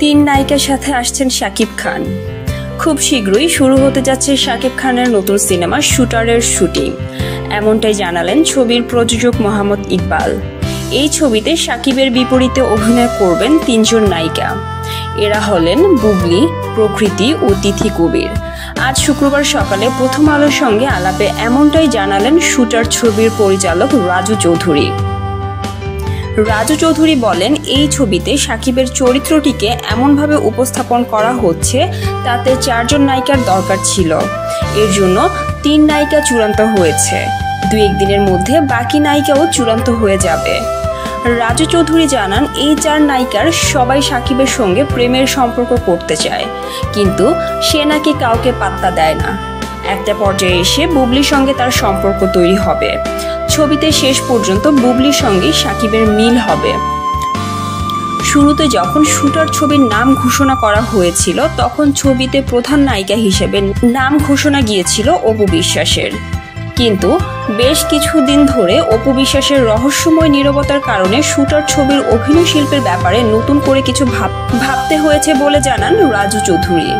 তিন নায়িকার সাথে আসছেন শাকিব খান। খুব শীঘ্রই শুরু হতে যাচ্ছে শাকিব খানের নতুন সিনেমা শুটারের শুটিং। এমনটাই জানালেন ছবির প্রযোজক মোহাম্মদ ইকবাল। এই ছবিতে শাকিবের বিপরীতে অভিনয় করবেন তিনজন নায়িকা। এরা হলেন বুবলি, প্রকৃতি ও তিথি কবির। আজ শুক্রবার সকালে প্রথম আলোর সঙ্গে আলাপে এমনটাই জানালেন শুটার ছবির পরিচালক রাজু চৌধুরী। রাজু চৌধুরী বলেন, এই ছবিতে সাকিবের চরিত্রটিকে এমনভাবে উপস্থাপন করা হচ্ছে তাতে চারজন নায়িকার দরকার ছিল। এর জন্য তিন নায়িকা চূড়ান্ত হয়েছে। দু একদিনের মধ্যে বাকি নায়িকাও চূড়ান্ত হয়ে যাবে। রাজু চৌধুরী জানান, এই চার নায়িকার সবাই সাকিবের সঙ্গে প্রেমের সম্পর্ক করতে চায়, কিন্তু সে নাকি কাউকে পাত্তা দেয় না। একটা পর্যায়ে এসে বুবলির সঙ্গে তার সম্পর্ক তৈরি হবে। ছবিতে শেষ পর্যন্ত বুবলির সঙ্গে সাকিবের মিল হবে। শুরুতে যখন শুটার ছবির নাম ঘোষণা করা হয়েছিল, তখন ছবিতে প্রধান নায়িকা হিসেবে নাম ঘোষণা গিয়েছিল অপু বিশ্বাসের। কিন্তু বেশ কিছুদিন ধরে অপু বিশ্বাসের রহস্যময় নীরবতার কারণে শুটার ছবির অভিনয় শিল্পের ব্যাপারে নতুন করে কিছু ভাব, ভাবতে হয়েছে বলে জানান রাজু চৌধুরী।